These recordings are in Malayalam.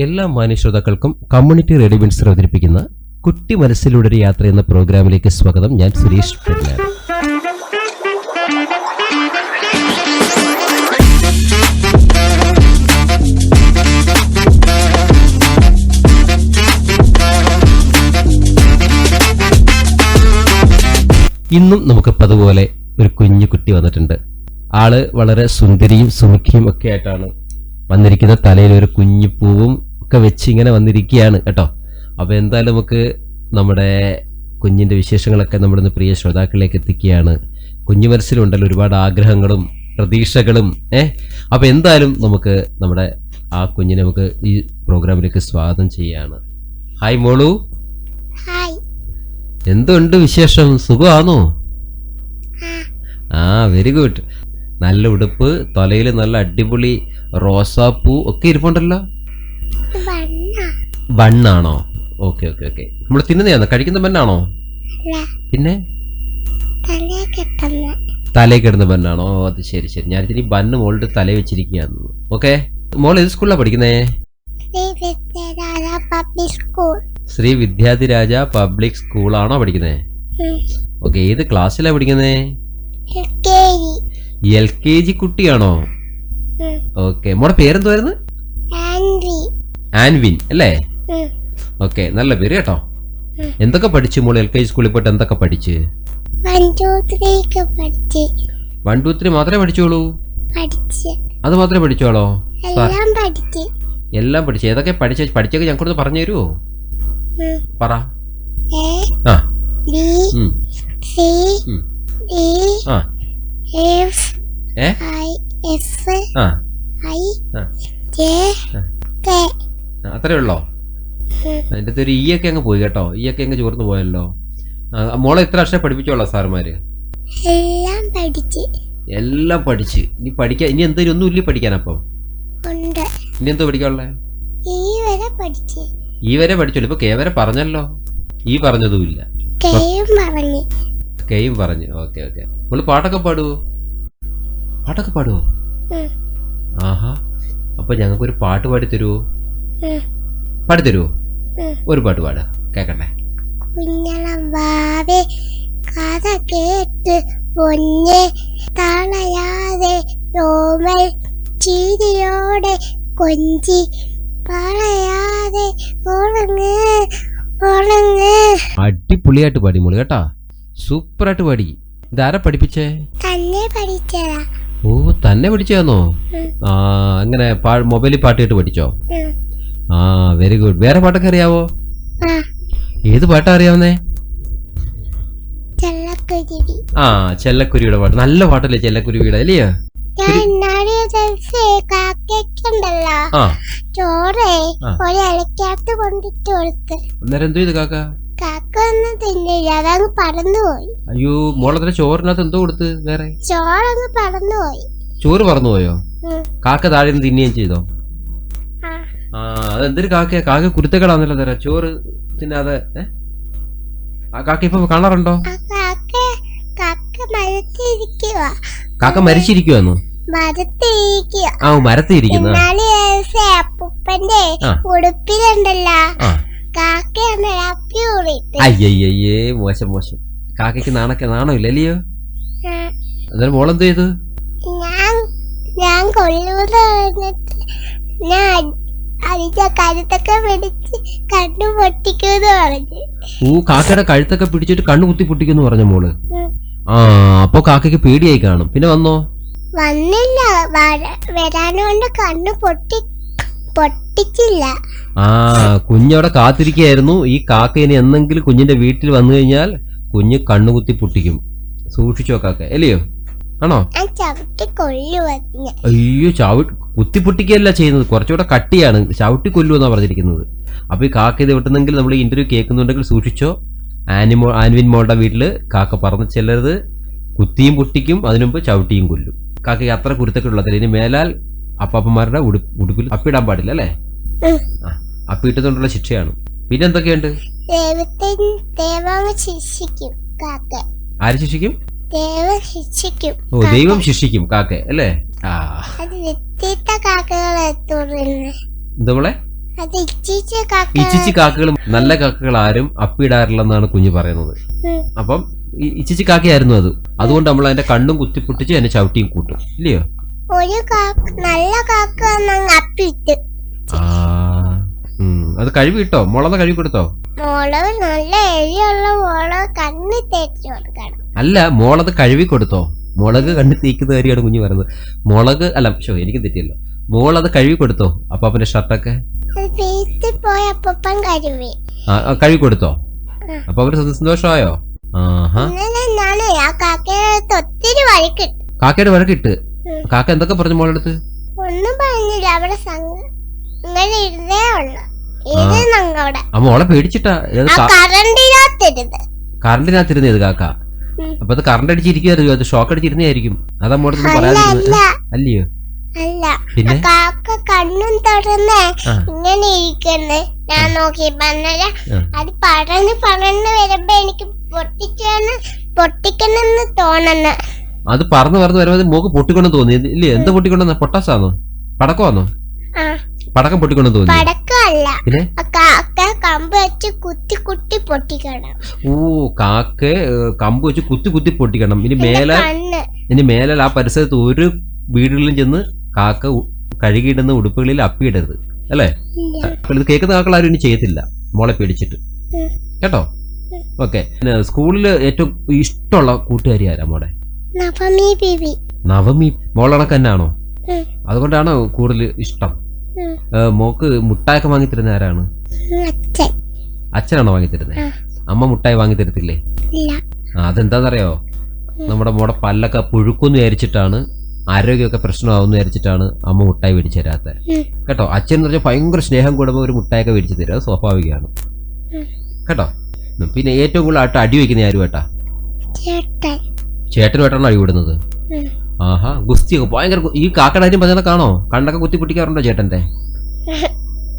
എല്ലാ മാന്യശ്രോതാക്കൾക്കും കമ്മ്യൂണിറ്റി റേഡിയോസ് അവതരിപ്പിക്കുന്ന കുട്ടി മനസ്സിലൂടെ ഒരു യാത്ര എന്ന പ്രോഗ്രാമിലേക്ക് സ്വാഗതം. ഞാൻ സുരേഷ് പെരുന്നാൾ. ഇന്നും നമുക്ക് പതുപോലെ ഒരു കുഞ്ഞു കുട്ടി വന്നിട്ടുണ്ട്. ആൾ വളരെ സുന്ദരിയും സുമുഖിയും ഒക്കെ ആയിട്ടാണ് വന്നിരിക്കുന്ന തലയിൽ ഒരു കുഞ്ഞിപ്പൂവും പൂവും ഒക്കെ വെച്ച് ഇങ്ങനെ വന്നിരിക്കുകയാണ് കേട്ടോ. അപ്പോൾ എന്തായാലും നമുക്ക് നമ്മുടെ കുഞ്ഞിന്റെ വിശേഷങ്ങളൊക്കെ നമ്മുടെ പ്രിയ ശ്രോതാക്കളിലേക്ക് എത്തിക്കുകയാണ്. കുഞ്ഞു മനസ്സിലുണ്ടല്ലോ ഒരുപാട് ആഗ്രഹങ്ങളും പ്രതീക്ഷകളും ഏ? അപ്പോൾ എന്തായാലും നമുക്ക് നമ്മുടെ ആ കുഞ്ഞിനെ നമുക്ക് ഈ പ്രോഗ്രാമിലേക്ക് സ്വാഗതം ചെയ്യാണ്. ഹായ് മോളു. എന്തുണ്ട് വിശേഷം? സുഖമാണോ? ആ. വെരി ഗുഡ് നല്ല ഉടുപ്പ് തലയിൽ നല്ല അടിപൊളി റോസാപ്പൂ ഒക്കെ ഇരിപ്പുണ്ടല്ലോ? വണ്ണാണോ? ബണ്ണാണോ ഓക്കെ ഓക്കെ ഓക്കെ. നമ്മൾ തിന്നുന്നതാണോ കഴിക്കുന്ന ബണ്ണാണോ പിന്നെ? തലേ കിടന്ന ബണ്ണാണോ ഓ, അത് ശരി ശരി. ഞാൻ ഇനി ബണ്ണ് മോളുടെ തല വെച്ചിരിക്കുകയാണ്. ഓക്കെ? മോൾ ഏത് സ്കൂളിലാണ് പഠിക്കുന്നേ? ശ്രീ വിദ്യാധിരാജ പബ്ലിക് സ്കൂളാണോ പഠിക്കുന്നേ? ഓക്കെ ഏത് ക്ലാസ്സിലാണ് പഠിക്കുന്നേ? എൽ കെ ജി കുട്ടിയാണോ? ഓക്കെ. മോടെ പേരെന്തുവായിരുന്നു? ആൻവിൻ അല്ലേ? ഓക്കെ നല്ല പേര് കേട്ടോ. എന്തൊക്കെ പഠിച്ചു മോൾ എൽ കെ ജി സ്കൂളിൽ പോയിട്ട് എന്തൊക്കെ പഠിച്ച്? വൺ ടു ത്രീ മാത്രമേ പഠിച്ചോളൂ പഠിച്ച്. അത് മാത്രമേ പഠിച്ചോളോ എല്ലാം പഠിച്ച്. ഏതൊക്കെ പഠിച്ച? പഠിച്ചൊക്കെ ഞങ്ങൾക്ക് പറഞ്ഞു തരുമോ പറ. ആ. ആ. എഫ് ഐ ജെ കെ അത്രേ ഉള്ളോ? അതിന്റെ അകത്ത് ഒരു ഈ ഒക്കെ അങ്ങ് പോയി കേട്ടോ. ഈ ഒക്കെ അങ്ങ് ചോർന്ന് പോയല്ലോ. മോളെ എത്ര വർഷം പഠിപ്പിച്ചോളാം സാറുമാര് എല്ലാം പഠിച്ച്. എല്ലാം പഠിച്ച്. ഇനി പഠിക്കാൻ ഇനി എന്തെങ്കിലും ഒന്നും ഇല്ല പഠിക്കാനപ്പം? ഉണ്ട്. ഇനി എന്തോ പഠിക്കാനുള്ളേ? ഈ വരെ പഠിച്ച്. ഈ വരെ പഠിച്ചോളൂ. ഇപ്പൊ കെ വരെ പറഞ്ഞല്ലോ. ഈ പറഞ്ഞതും ഇല്ല കെയും പറഞ്ഞു. Okay okay. നമ്മൾ പാട്ടൊക്കെ പാടുവോ? പാട്ടൊക്കെ പാടുവോ. ആഹാ. അപ്പൊ ഞങ്ങൾക്ക് ഒരു പാട്ട് പാടി തരുവോ പാടി തരുവോ ഒരു പാട്ട് പാടുക കേക്കട്ടെ. കഥ കേട്ട് പൊന്നെ തളയാതെ രോമൽ ചീരിയോടെ കൊഞ്ചി പറയാതെ ഉറങ്ങ് ഉറങ്ങ് അടിപൊളിയായിട്ട് പാടി മോൾ കേട്ടാ. സൂപ്പറായിട്ട് പാടി. ഇതാരാ പഠിപ്പിച്ചേ? തന്നെ പഠിച്ചതാ. ഓ തന്നെ പഠിച്ചോ. ആ അങ്ങനെ മൊബൈലിൽ പാട്ട് കേട്ട് പഠിച്ചോ ആ വെരി ഗുഡ് വേറെ പാട്ടൊക്കെ അറിയാവോ? ഏത് പാട്ടാ അറിയാവുന്നേ? ആ ചെല്ലക്കുരിയുടെ പാട്ട്. നല്ല പാട്ടല്ലേ ചെല്ലക്കുരുവിയുടെ അല്ലയോ അല്ലേ ചോറേ. ഒരു ഇലക്കകത്ത് കൊണ്ടിട്ട് കൊടുത്ത്. അന്നേരം എന്തോ ഇത് കാക്ക? കാക്ക ഒന്നും തിന്നില്ല. അതങ്ങ് പറന്നുപോയി അയ്യോ മോളത്ര ചോറിനകത്ത് എന്തോ കൊടുത്ത് വേറെ? ചോറങ്ങ് പറന്നുപോയി ചോറ് പറന്നുപോയോ കാക്ക താഴെ നിന്ന് തിന്നുകയും ചെയ്തോ? ആ. അതെന്തൊരു കാക്കയാ? കാക്ക കുരുത്തക്കടാന്നല്ലോ തരാ. ചോറ് തിന്നാതെ? ആ കാക്ക ഇപ്പൊ കാണാറുണ്ടോ? കാക്ക മരിച്ചിരിക്കുവാന്നോ? മരത്തിരിക്കുക ആ മരത്തിരിക്കുന്നു. ഉടുപ്പിലുണ്ടല്ലോ. അയ്യയ്യേ മോശം മോശം. കാക്കയ്ക്ക് നാണൊക്കെ നാണമില്ല അല്ലയോ. അന്നേരം മോളെന്തോ ചെയ്തു? ഞാൻ ഞാൻ ഞാൻ അതിന്റെ പിടിച്ച് കണ്ണു പറഞ്ഞു. ഓ കാക്കയുടെ കഴുത്തൊക്കെ പിടിച്ചിട്ട് കണ്ണു കുത്തി പൊട്ടിക്കുന്നു പറഞ്ഞ മോൾ. ആ. അപ്പൊ കാക്കയ്ക്ക് പേടിയായി കാണും. പിന്നെ വന്നോ? വന്നില്ല വരാനോണ്ട് വരാനുകൊണ്ട് കണ്ണു പൊട്ടി പൊട്ടിച്ചില്ല. ആ കുഞ്ഞവിടെ കാത്തിരിക്കുകയായിരുന്നു. ഈ കാക്ക ഇനി എന്നെങ്കിലും കുഞ്ഞിന്റെ വീട്ടിൽ വന്നു കഴിഞ്ഞാൽ കുഞ്ഞ് കണ്ണുകുത്തി പൊട്ടിക്കും. സൂക്ഷിച്ചോ കാക്ക. അല്ലയോ? ആണോ? അയ്യോ ചവിട്ടി കുത്തി പൊട്ടിക്കുകയല്ല ചെയ്യുന്നത്. കുറച്ചുകൂടെ കട്ടിയാണ്. ചവിട്ടി കൊല്ലു എന്നാണ് പറഞ്ഞിരിക്കുന്നത്. അപ്പൊ ഈ കാക്ക ഇത് വിട്ടുന്നെങ്കിൽ നമ്മൾ ഇന്റർവ്യൂ കേൾക്കുന്നുണ്ടെങ്കിൽ സൂക്ഷിച്ചോ. ആനിമോ ആൻവിൻ മോളുടെ വീട്ടിൽ കാക്ക പറഞ്ഞു ചെല്ലരുത്. കുത്തിയും പൊട്ടിക്കും അതിനുമുമ്പ് ചവിട്ടിയും കൊല്ലും. കാക്കയ്ക്ക് അത്ര കുരുത്തക്കെ ഉള്ളതില്ല ഇനി മേലാൽ അപ്പാപ്പന്മാരുടെ ഉടുപ്പ് ഉടുപ്പിൽ അപ്പിടാൻ പാടില്ല അല്ലേ? അപ്പിട്ടതുകൊണ്ടുള്ള ശിക്ഷയാണ്? പിന്നെ എന്തൊക്കെയുണ്ട് ആര് ശിക്ഷിക്കും? ദൈവം ശിക്ഷിക്കും ഓ ദൈവം ശിക്ഷിക്കും കാക്ക അല്ലേ? ആ. കാക്കകൾ എന്തോളെ ഇച്ചിച്ചി കാക്കകളും നല്ല കാക്കകൾ ആരും അപ്പിടാറില്ലെന്നാണ് കുഞ്ഞ് പറയുന്നത്. അപ്പം ഇച്ചിച്ചി കാക്കയായിരുന്നു അത്. അതുകൊണ്ട് നമ്മൾ അതിന്റെ കണ്ണും കുത്തിപ്പൊട്ടിച്ച് അതിന്റെ ചവിട്ടിയും കൂട്ടും ഇല്ലയോ? ഒരു നല്ല കാക്ക അപ്പിട്ട്. അത് കഴുകി ഇട്ടോ മുളക് കഴുകി കൊടുത്തോ? മുളക് നല്ല എരിയുള്ള മുളക് കണ്ണ് തേച്ച് കൊടുക്കണം. അല്ല മുളത് കഴുകി കൊടുത്തോ? മുളക് കണ്ണി തേക്കുന്ന കാര്യമാണ് കുഞ്ഞു പറയുന്നത്. മുളക് അല്ല ഷോ എനിക്ക് തെറ്റിയല്ലോ. മോളത് കഴുകി കൊടുത്തോ അപ്പാപ്പന്റെ ഷർട്ടൊക്കെ? വീട്ടിൽ പോയ അപ്പം കഴുകി. ആ കഴുകി കൊടുത്തോ. അപ്പൊ അവർ സന്തോഷ- സന്തോഷമായോ? ആഹാ. കാക്കയുടെ ഒത്തിരി വഴിക്കിട്ടു. കാക്കയുടെ വഴക്കിട്ട്. കാക്ക എന്തൊക്കെ പറഞ്ഞു മോളെടുത്ത് ഒന്നും പറഞ്ഞില്ല. അവിടെ ഇങ്ങനെ ഇരുന്നേ ഉള്ളു. ആ. മോളെ പേടിച്ചിട്ടാ. കറണ്ടിനകത്തിരുത് കറണ്ടിനകത്തിരുന്നേത് കാക്ക. അപ്പൊ അത് കറണ്ട് അടിച്ചിരിക്കുവായിരുന്നു അത് ഷോക്ക് അടിച്ചിരുന്നായിരിക്കും അതാ അല്ല പറയാതിരുന്നത്. അല്ലയോ? അല്ല. പിന്നെ? കാക്ക കണ്ണും തുറന്ന് ഇങ്ങനെ ഇരിക്കുന്നു. ഞാൻ നോക്കി. അന്നേരം അത് പടന്ന് പടന്ന് വരുമ്പോ എനിക്ക് പൊട്ടിക്കണം പൊട്ടിക്കണെന്ന് തോന്നുന്നു. അത് പറന്ന് പറന്ന് വരുമ്പോൾ മോക്ക് പൊട്ടിക്കൊണ്ടെന്ന് തോന്നി. ഇല്ലേ എന്ത് പൊട്ടിക്കൊണ്ടെന്ന്? പൊട്ടാസാന്നോ? പടക്കമാന്നോ? പടക്കം പൊട്ടിക്കൊണ്ടെന്ന് തോന്നി. പടക്കമല്ല. പിന്നെ? കമ്പ് വെച്ച് കുത്തി കുത്തി പൊട്ടിക്കണം. ഓ കാക്ക കമ്പ് വെച്ച് കുത്തി കുത്തി പൊട്ടിക്കണം. ഇനി മേലെ ഇനി മേലെ ആ പരിസരത്ത് ഒരു വീടുകളിലും ചെന്ന് കാക്ക കഴുകിയിടുന്ന ഉടുപ്പുകളിൽ അപ്പിയിടരുത്. അല്ലേ. അപ്പോൾ ഇത് കേൾക്കുന്ന കാക്കൾ ആരും ഇനി ചെയ്യത്തില്ല. മോളെ പേടിച്ചിട്ട്. കേട്ടോ? ഓക്കെ. സ്കൂളിൽ ഏറ്റവും ഇഷ്ടമുള്ള കൂട്ടുകാരി ആരാ മോളെ? നവമി ബിബി. നവമി ഉം. അതുകൊണ്ടാണോ കൂടുതൽ ഇഷ്ടം. മോക്ക് മുട്ടായൊക്കെ വാങ്ങി തരുന്ന ആരാണ് അച്ഛനാണോ വാങ്ങി തരുന്നത് അമ്മ മുട്ടായി വാങ്ങി തരത്തില്ലേ അതെന്താന്നറിയോ? അതെന്താണെന്നറിയോ നമ്മുടെ മോടെ പല്ലൊക്കെ പുഴുക്കുന്ന് വിചാരിച്ചിട്ടാണ് ആരോഗ്യമൊക്കെ പ്രശ്നമാവുമെന്ന് വിചാരിച്ചിട്ടാണ് അമ്മ മുട്ടായി മേടിച്ചു തരാത്തത്. കേട്ടോ അച്ഛൻ എന്ന് പറഞ്ഞാൽ ഭയങ്കര സ്നേഹം കൂടുമ്പോൾ ഒരു മുട്ടായൊക്കെ മേടിച്ചു തരും. അത് സ്വാഭാവികമാണ്. കേട്ടോ? പിന്നെ ഏറ്റവും കൂടുതൽ ആയിട്ട് അടി വയ്ക്കുന്ന ആരും കേട്ടാ ചേട്ടനുമായിട്ടാണ് അഴിവിടുന്നത്. ആഹാ ഗുസ്തിയൊക്കെ ഭയങ്കര ഈ കാക്കയുടെ കാര്യം പറഞ്ഞാൽ കാണോ? കണ്ടൊക്കെ കുത്തി പൊട്ടിക്കാറുണ്ടോ ചേട്ടന്റെ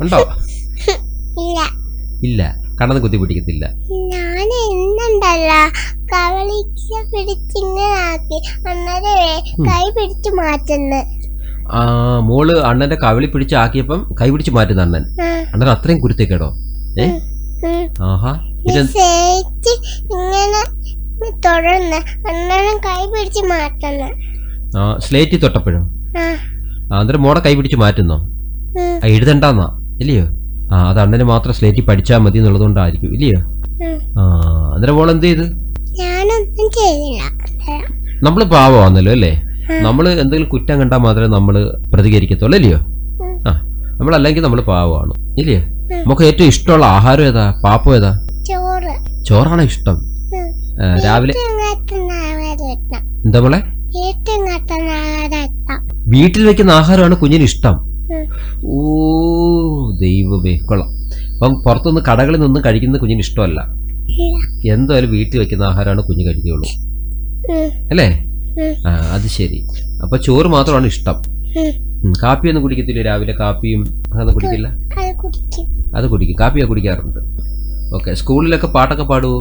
ഉണ്ടോ? ഇല്ല. കണ്ണൊന്നും കുത്തി പിടിക്കത്തില്ല ഞാൻ കൈ പിടിച്ചു മാറ്റുന്നു. ആ മോൾ അണ്ണന്റെ കവിളി പിടിച്ച് ആക്കിയപ്പം കൈ പിടിച്ച് മാറ്റുന്ന അണ്ണൻ. അണ്ണൻ അത്രയും കുരുത്തേക്കേടോ? ഏ? ആഹാ. ഇങ്ങനെ തുടർന്ന് അന്നേരം കൈ പിടിച്ച് മാറ്റുന്നു. തൊട്ടപ്പോഴോ? അന്നേരം മോടെ കൈ പിടിച്ച് മാറ്റുന്നോ? എഴുതണ്ടെന്നാ. ഇല്ലയോ? ആ അത് അണ്ണന് മാത്രം സ്ലേറ്റ് പഠിച്ചാൽ മതി എന്നുള്ളതുകൊണ്ടായിരിക്കും. ഇല്ലയോ. ആ അന്നേരം മോൾ എന്ത് ചെയ്ത്? ഞാനൊന്നും ചെയ്തില്ല. അന്നേരം. നമ്മൾ പാവമാന്നല്ലോ അല്ലേ? നമ്മൾ എന്തെങ്കിലും കുറ്റം കണ്ടാൽ മാത്രമേ നമ്മൾ പ്രതികരിക്കത്തുള്ളൂ ഇല്ലയോ. ആ നമ്മളല്ലെങ്കിൽ നമ്മൾ പാവമാണ്. ഇല്ലയോ. നമുക്ക് ഏറ്റവും ഇഷ്ടമുള്ള ആഹാരം ഏതാ? പാപ്പം ഏതാ? ചോറ്. ചോറാണോ ഇഷ്ടം? രാവിലെ എന്താ മോളെ? വീട്ടിൽ വെക്കുന്ന ആഹാരമാണ് കുഞ്ഞിന് ഇഷ്ടം. ഓ ദൈവമേ കൊള്ളാം. അപ്പം പുറത്തുനിന്ന് കടകളിൽ നിന്നും കഴിക്കുന്നത് കുഞ്ഞിന് ഇഷ്ടമല്ല. എന്തായാലും വീട്ടിൽ വെക്കുന്ന ആഹാരമാണ് കുഞ്ഞ് കഴിക്കുകയുള്ളൂ. അല്ലേ? ആ അത് ശരി. അപ്പൊ ചോറ് മാത്രമാണ് ഇഷ്ടം. കാപ്പിയൊന്നും കുടിക്കത്തില്ല രാവിലെ? കാപ്പിയും അതൊന്നും കുടിക്കില്ല? അത് കുടിക്കും. കാപ്പിയൊക്കെ കുടിക്കാറുണ്ട്. ഓക്കെ സ്കൂളിലൊക്കെ പാട്ടൊക്കെ പാടുവോ?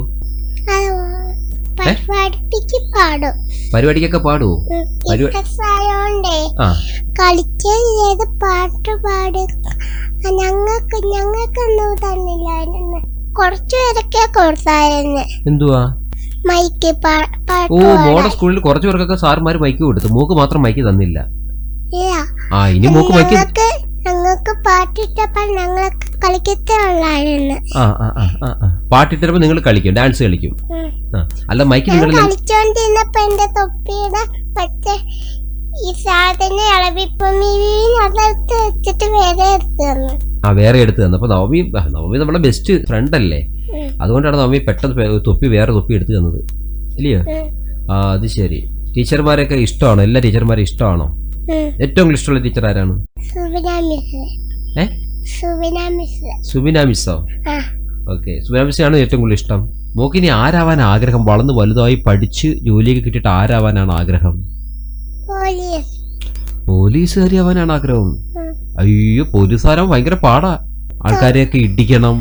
പരിപാടിക്ക് പാടും. പരിപാടിക്കൊക്കെ പാടുവോ? കളിക്കുകയും ചെയ്ത് പാട്ട് പാടി? ഞങ്ങൾക്ക് ഞങ്ങൾക്കൊന്നും തന്നില്ലായിരുന്നു. കുറച്ചു പേരൊക്കെ കൊടുത്തായിരുന്നു എന്തുവാ? മൈക്ക് ഓ മോടെ സ്കൂളിൽ കുറച്ചു പേർക്കൊക്കെ സാർമാര് മൈക്ക് കൊടുത്തു. മൂക്ക് മാത്രം മൈക്ക് തന്നില്ല. ആ ഇനി മൂക്ക് മൈക്ക് ഞങ്ങൾക്ക് പാട്ടിട്ടപ്പോൾ ഞങ്ങൾക്ക് കളിക്കത്തേ ഉള്ളായിരുന്നു ആ ആ ആ ആ. ആ. നിങ്ങൾ കളിക്കും ഡാൻസ് കളിക്കും. ആ. അല്ല മൈക്ക് ഞാൻ നിങ്ങൾ കളിച്ചോണ്ടിരുന്നപ്പോ എന്റെ തൊപ്പിയുടെ മറ്റേ ഈ സാധനം ഇളവിപ്പൊമ്മി അതെടുത്ത് വെച്ചിട്ട് വേറെ എടുത്തു തന്നു. ആ വേറെ എടുത്ത് തന്നു. അപ്പൊ നവമി ആ, നവമി നമ്മുടെ ബെസ്റ്റ് ഫ്രണ്ട് അല്ലേ. അതുകൊണ്ടാണ് നവമി പെട്ടെന്ന് പേ- തൊപ്പി വേറെ തൊപ്പി എടുത്തു തന്നത്. ഇല്ലയോ. ആ അത് ശരി. ടീച്ചർമാരെയൊക്കെ ഇഷ്ടമാണോ? എല്ലാ ടീച്ചർമാരെയും ഇഷ്ടമാണോ? ഉം. ഏറ്റവും കൂടുതൽ ഇഷ്ടമുള്ള ടീച്ചർ ആരാണ്? സുബിന മിസ് ഏ? സുബിന മിസ്സോ ഓക്കെ. സുബിന മിസ്സാണ് ഏറ്റവും കൂടുതൽ ഇഷ്ടം. മോക്കിനി ആരാവാൻ ആഗ്രഹം? വളർന്ന് വലുതായി പഠിച്ച് ജോലിയൊക്കെ കിട്ടിയിട്ട് ആരാവാനാണ് ആഗ്രഹം? പോലീസ്. പോലീസുകാരി ആവാനാണ് ആഗ്രഹം. അയ്യോ പോലീസുകാരാൻ ഭയങ്കര പാടാ. ആൾക്കാരെയൊക്കെ ഇടിക്കണം.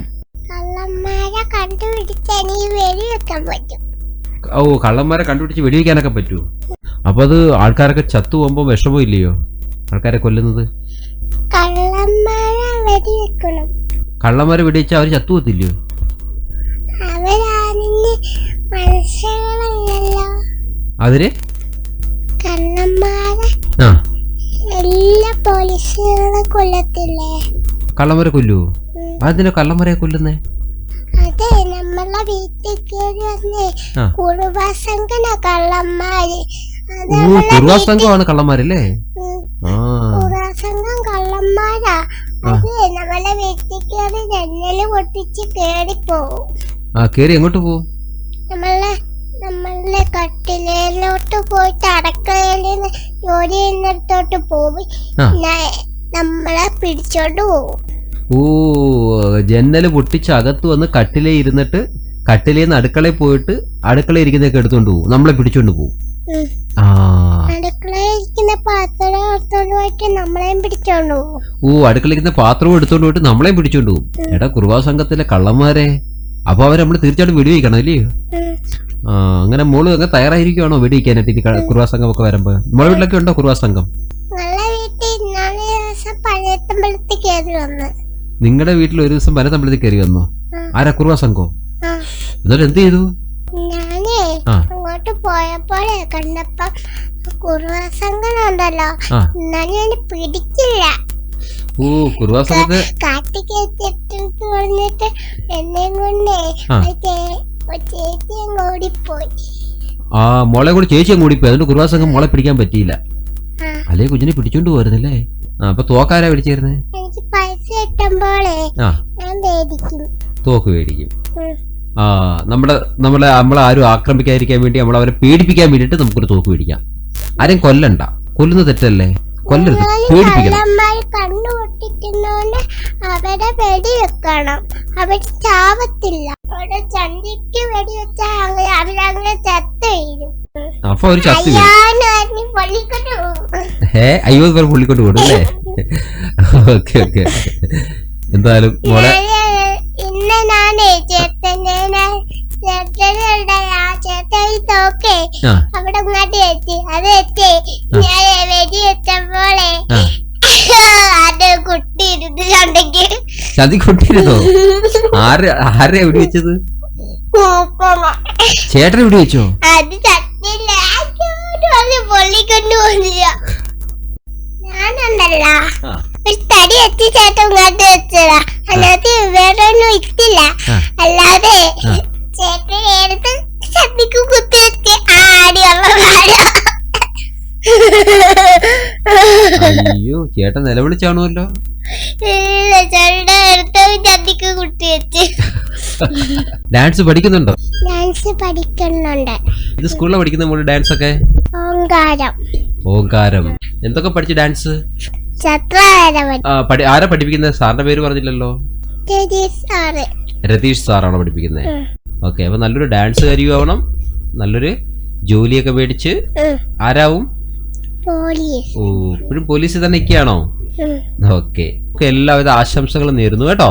ഓ കള്ളന്മാരെ കണ്ടുപിടിച്ച് വെടിവെക്കാനൊക്കെ പറ്റുമോ അപ്പൊ അത് ആൾക്കാരൊക്കെ ചത്തു പോകുമ്പോ വിഷമം ഇല്ലയോ? ആൾക്കാരെ കൊല്ലുന്നത്? വെടി വെക്കണം കള്ളന്മാരെ വെടിവെച്ചാൽ അവർ ചത്തുപോത്തില്ലയോ മനുഷ്യങ്ങളല്ലല്ലോ അതിന് കണ്ണന്മാരെ ആ. എല്ലാ പോലീസുകളെ കൊല്ലത്തില്ലേ? കള്ളന്മാരെ കൊല്ലുവോ. അതിനെ കള്ളന്മാരെ കൊല്ലുന്നേ? അതെ നമ്മളെ വീട്ടിൽ കയറി വന്നേ കള്ളന്മാര്. അത് ഓ നമ്മളെ കുറുവാ വീട്ടിൽ- സംഘമാണ് കള്ളന്മാരല്ലേ ഉം. ആ കുറുവാസംഘം കള്ളന്മാരാ അതെ നമ്മളെ വീട്ടിൽ കയറി ജനൽ പൊട്ടിച്ച് കേറി പോവും. ആ കേറി എങ്ങോട്ട് പോവും? നമ്മളെ നമ്മളെ കട്ടിലോട്ട് പോയിട്ട് അടക്കളയിൽ ജോലി ചെയ്യുന്നിടത്തോട്ട് പോവും നമ്മളെ പിടിച്ചോണ്ട് പോവും. ഓ ജന്നൽ പൊട്ടിച്ച് അകത്ത് വന്ന് കട്ടിലേ ഇരുന്നിട്ട് കട്ടിലേന്ന് അടുക്കളയിൽ പോയിട്ട് അടുക്കളയിൽ ഇരിക്കുന്നതൊക്കെ എടുത്തോണ്ട് പോകും നമ്മളെ പിടിച്ചോണ്ട് പോകും ആ. ഇരിക്കുന്ന പാത്രം എടുത്തോണ്ട് പോയിട്ട് നമ്മളെയും പിടിച്ചോണ്ട് പോവും. ഓ അടുക്കളയിൽ ഇരിക്കുന്ന പാത്രവും എടുത്തോണ്ട് പോയിട്ട് നമ്മളെയും പിടിച്ചോണ്ട് പോകും എടാ കുറുവാ സംഘത്തിലെ കള്ളന്മാരെ. അപ്പൊ അവരെ നമ്മൾ തീർച്ചയായിട്ടും വെടിവെക്കണം അല്ലേ. ആ അങ്ങനെ മോൾ അങ്ങനെ തയ്യാറായിരിക്കുവാണോ വെടിവെക്കാനായിട്ട് ഇനി കുറുവാ സംഘം ഒക്കെ വരുമ്പോ? മോളെ വീട്ടിലൊക്കെ ഉണ്ടോ കുറുവാ സംഘം നിങ്ങളുടെ വീട്ടിൽ ഒരു ദിവസം പനത്തമ്പലത്തിൽ കയറി വന്നോ. ആരാ കുറുവാ സംഘം എന്നിട്ട് എന്ത് ചെയ്തു? ഞാനേ ആ. അങ്ങോട്ട് പോയപ്പോഴേ കണ്ടപ്പം കുറുവാസംഘം ഉണ്ടല്ലോ പിടിക്കില്ല എന്നാ പിടിച്ചില്ല ഓ കുറുവാ സംഘത്തെ കാട്ടിക്ക് എത്തിട്ടെന്ന് പറഞ്ഞിട്ട് എന്നെയും കൊണ്ടേ ആ. ഒരു ചേ- ഒരു ചേച്ചി ഓടിപ്പോയി. ആ മോളെ കൂടി ചേച്ചി അങ്ങ് ഓടിപ്പോയി. അതുകൊണ്ട് കുറുവാ സംഘം മോളെ പിടിക്കാൻ പറ്റിയില്ല. അല്ലേ കുഞ്ഞിനെ പിടിച്ചോണ്ട് പോരുന്നല്ലേ? അപ്പൊ തോക്കാരാ പിടിച്ചിരുന്നേ? എനിക്ക് പൈസ കിട്ടുമ്പോളേ ഞാൻ മേടിക്കും. തോക്ക് മേടിക്കും. ആ നമ്മുടെ നമ്മളെ നമ്മളെ ആരും ആക്രമിക്കാതിരിക്കാൻ വേണ്ടി നമ്മൾ അവരെ പേടിപ്പിക്കാൻ വേണ്ടിയിട്ട് നമുക്കൊരു തോക്ക് പിടിക്കാം. ആരെയും കൊല്ലണ്ട. കൊല്ലുന്ന തെറ്റല്ലേ? കൊല്ലരുത്. പേടിപ്പിക്കണം. അവരെ വെടിവെക്കണം. അവർ ചാവത്തില്ല. അവിടെ ചന്തിക്ക് വെടിവെച്ചാൽ അവരങ്ങനെ ചത്ത് വീഴും. അപ്പൊ അവർ ചത്തു ഏ അയ്യോ പുള്ളിക്കൊണ്ട് വിടും അല്ലേ? Okay okay. എന്തായാലും മോളെ ഞാൻ ഇന്ന് ഞാനേ ചേട്ടന്റെ ചേട്ടനുണ്ട് ആ ചേട്ടൻ ഈ തോക്കേ ആ അവിടെ ഇങ്ങോട്ട് എത്തി അത് ഞാൻ വെടി വെച്ചപ്പോളെ അത് കുട്ടി ഇരുന്ന് ചന്തയ്ക്ക് ചതി കുട്ടിയിരുന്നോ ആര് ആരെയാ വെടി വെച്ചത്? മൂപ്പമ. ചേട്ടനെ വെടി വെച്ചോ? അത് ചത്തില്ല പൊള്ളിക്കൊണ്ട് പോന്നില്ല ഞാനുണ്ടല്ലോ ഒരു തടി എത്തി ചേട്ടൻ ഇങ്ങോട്ട് വെച്ചതാ. അതിനകത്ത് വേറെ ഒന്നും ഇട്ടില്ല അല്ലാതെ ചേട്ടൻ എടുത്ത് ചത്തിക്ക് കുത്തി വെച്ച്. ആടി അയ്യോ ചേട്ടൻ വെച്ച്. ഡാൻസ് പഠിക്കുന്നുണ്ടോ? ഡാൻസ് പഠിക്കുന്നുണ്ട്. ഇത് സ്കൂളിലാണ് പഠിക്കുന്ന മോൾ ഡാൻസ് ഒക്കെ ഓങ്കാരം. ഓങ്കാരം. എന്തൊക്കെ പഠിച്ചു ഡാൻസ്? ആരാ പഠിപ്പിക്കുന്നത് സാറിന്റെ പേര് പറഞ്ഞില്ലല്ലോ. രതീഷ് സാറാണോ പഠിപ്പിക്കുന്നത്. ഓക്കെ അപ്പൊ നല്ലൊരു ഡാൻസ് കാര്യമാവണം നല്ലൊരു ജോലിയൊക്കെ മേടിച്ച്. ആരാവും? പോലീസ്. ഓ ഇപ്പോഴും പോലീസിൽ തന്നെ നിൽക്കുകയാണോ ഉം. ഓക്കെ. എല്ലാവിധ ആശംസകളും നേരുന്നു കേട്ടോ.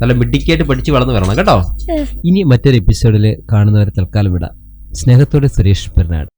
നല്ല മിടുക്കിയായിട്ട് പഠിച്ചു വളർന്നു വരണം കേട്ടോ. ഇനി മറ്റൊരു എപ്പിസോഡിൽ കാണുന്നവരെ തൽക്കാലം വിടാം. സ്നേഹത്തോടെ സുരേഷ് പെരുന്നാട്